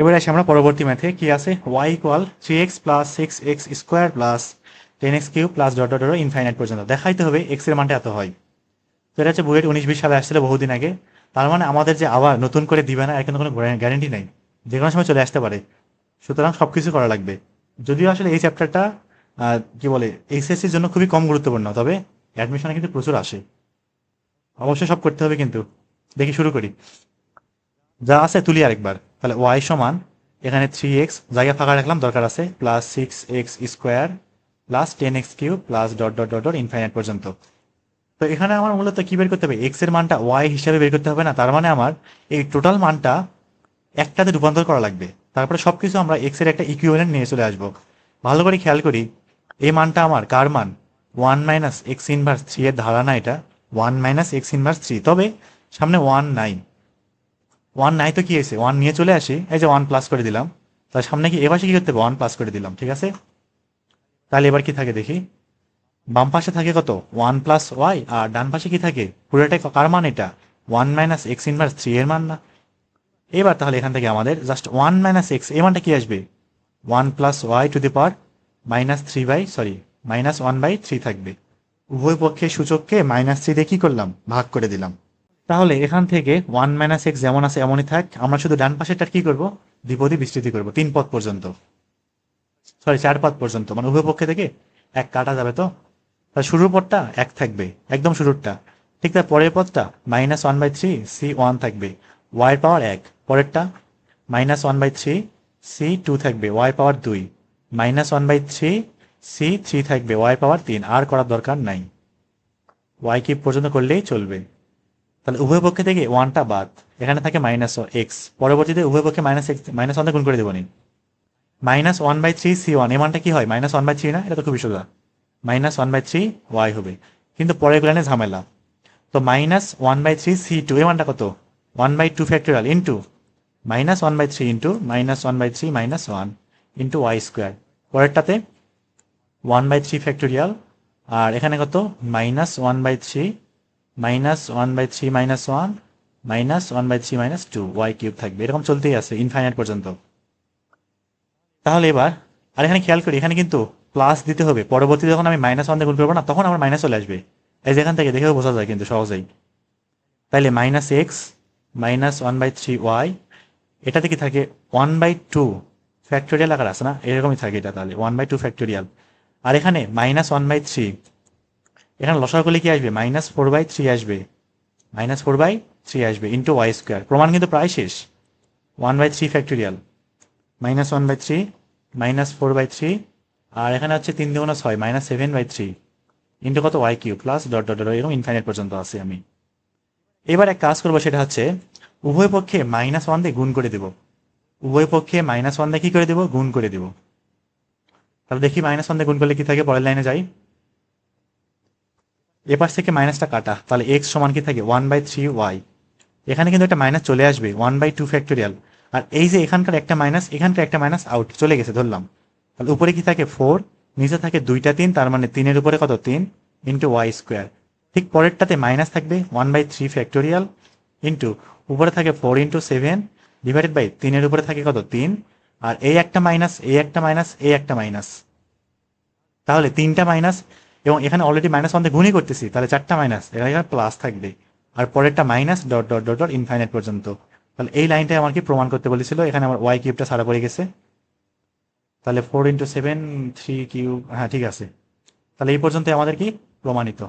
এবারে আসি আমরা পরবর্তী ম্যাথে কি আছে? Y equal three x plus six x square plus ten x cube plus dot dot infinite পর্যন্ত। দেখাইতে হবে এক্সের মানটা এত হয়। তো এটা হচ্ছে বুয়েট উনিশ বিশ সালে আসছিল বহুদিন আগে। তার মানে আমাদের যে আবার নতুন করে দিবে না কিন্তু কোনো গ্যারেন্টি নেই। যে কোনো সময় চলে আসতে পারে। সুতরাং সব কিছু করা লাগবে। যদিও আসলে এই চ্যাপ্টারটা কি বলে এইচএসসির জন্য খুবই কম গুরুত্বপূর্ণ, তবে অ্যাডমিশনে কিন্তু প্রচুর আসে। অবশ্যই সব করতে হবে কিন্তু। দেখি শুরু করি। যা আছে তুলি আরেকবার। তাহলে ওয়াই সমান, এখানে থ্রি এক্স জায়গা ফাঁকা রাখলাম, দরকার আছে plus six x square plus ten x cube plus dot dot dot dot infinite পর্যন্ত। তো এখানে আমার মূলত কি বের করতে হবে? এক্সের মানটা ওয়াই হিসাবে বের করতে হবে না, তার মানে আমার এই টোটাল মানটা একটাতে রূপান্তর করা লাগবে। তারপরে সব কিছু আমরা এক্সের একটা ইকুইভ্যালেন্ট নিয়ে চলে আসব। ভালো করে খেয়াল করি, এই মানটা আমার কার মান? One minus x inverse three এর ধারা না এটা one minus x inverse three তবে সামনে ওয়ান নাই ওয়ান নাই তো কি হয়েছে? ওয়ান নিয়ে চলে আসি। এই যে ওয়ান প্লাস করে দিলাম। তার সামনে কি এবার কি করতে হবে? ওয়ান প্লাস করে দিলাম, ঠিক আছে? তাহলে এবার কি থাকে দেখি? বাম পাশে থাকে কত? ওয়ান প্লাস ওয়াই আর ডান পাশে কি থাকে? পুরোটাই কার মান এটা? One minus x inverse three এর মান না? এবার তাহলে এখান থেকে আমাদের জাস্ট ওয়ান মাইনাস এক্স এ মানটা কি আসবে? One plus y to the power minus three by sorry minus one by three থাকবে। উভয় পক্ষে সূচককে মাইনাস থ্রি দিয়ে কি করলাম? ভাগ করে দিলাম। তাহলে এখান থেকে ওয়ান মাইনাস এক্স যেমন আছে এমনই থাক, আমরা শুধু ডান পাশেরটার কি করব? দ্বিপদী বিস্তৃতি করব, তিন পদ পর্যন্ত। সরি চার পদ পর্যন্ত মানে উভয় পক্ষে থেকে এক কাটা যাবে তো? তার শুরুর পদটা এক থাকবে, একদম শুরুরটা। ঠিক তার পরের পদটা minus one by three C one থাকবে ওয়াই পাওয়ার এক। পরেরটা minus one by three C two থাকবে ওয়াই পাওয়ার দুই। Minus one by three C three থাকবে ওয়াই পাওয়ার তিন। আর করার দরকার নাই। ওয়াই কিপ পর্যন্ত করলেই চলবে। তাহলে উভয় পক্ষে থেকে ওয়ানটা বাদ। এখানে থাকে মাইনাস এক্স পরবর্তীতে উভয় পক্ষে মাইনাস এক্স মাইনাস ওয়ানটা গুণ করে দেবো নি। Minus one by three C one এই মানটা কি হয়? মাইনাস ওয়ান বাই থ্রি না? এটা তো খুবই সোজা minus one by three y হবে। কিন্তু পরের গুলানে ঝামেলা। তো minus one by three C two এই মানটা কত? One by two factorial into minus one by three into minus one by three minus one into y square পরেরটাতে one by three factorial আর এখানে কত? Minus one by three minus one by three minus one minus one by three minus two, y cube থাকবে। এরকম চলতেই আছে infinite পর্যন্ত। তাহলে এবার, আর এখানে খেয়াল করি, এখানে কিন্তু প্লাস দিতে হবে। পরবর্তীতে যখন আমি মাইনাস ওয়ান দিয়ে গুণ করব না, তখন আমার মাইনাস চলে আসবে। এই যে এখান থেকে দেখেও বোঝা যায় কিন্তু সহজেই। তাইলে minus x minus one by three y এটা থেকে থাকে? ওয়ান বাই টু ফ্যাক্টোরিয়াল আকার আছে না? এরকমই থাকে এটা তাহলে ওয়ান বাই টু ফ্যাক্টোরিয়াল আর এখানে মাইনাস ওয়ান বাই থ্রি এখানে লসাগু করলে কি আসবে? মাইনাস ফোর বাই থ্রি আসবে। মাইনাস ফোর বাই থ্রি আসবে ইন্টু ওয়াই স্কোয়ার প্রমাণ কিন্তু প্রায় শেষ। One by three factorial minus one by three minus four by three আর এখানে হচ্ছে তিন দুগুণ ছয় minus seven by three into কত? Y Q plus dot dot dot এরকম ইনফাইনাইট পর্যন্ত আছে আমি। এবার এক কাজ করব, সেটা হচ্ছে উভয় পক্ষে মাইনাস ওয়ান দিয়ে গুণ করে দেব। উভয় পক্ষে মাইনাস ওয়ান দিয়ে কি করে দেবো? গুণ করে দেব। তাহলে দেখি মাইনাস ওয়ান দিয়ে গুণ করলে কি থাকে? পরের লাইনে যাই। এপাশ থেকে মাইনাসটা কাটা, তাহলে এক্স সমান কি থাকে? ওয়ান বাই থ্রি ওয়াই এখানে কিন্তু একটা মাইনাস চলে আসবে ওয়ান বাই টু ফ্যাক্টোরিয়াল আর এই যে এখানকার একটা মাইনাস এখানকার একটা মাইনাস আউট চলে গেছে, ধরলাম। তাহলে উপরে কি থাকে? ফোর নিচে থাকে দুইটা তিন, তার মানে তিনের উপরে কত? তিন ইন্টু ওয়াই স্কোয়ার ঠিক পরেরটাতে মাইনাস থাকবে one by three factorial into উপরে থাকে four into seven divided by তিনের উপরে থাকে কত? তিন। আর এই একটা মাইনাস এই একটা মাইনাস এই একটা মাইনাস তাহলে তিনটা মাইনাস এবং এখানে অলরেডি মাইনাস ওয়ান দিয়ে গুণই করতেছি, তাহলে চারটা মাইনাস এখানে প্লাস থাকবে আর পরেরটা minus dot dot dot dot infinite পর্যন্ত। তাহলে এই লাইনটাই আমার কি প্রমাণ করতে বলেছিল, এখানে আমার ওয়াই কিউবটা সারা পড়ে গেছে। তাহলে four into seven three cube হ্যাঁ ঠিক আছে। তাহলে এই পর্যন্ত আমাদের কি? প্রমাণিত।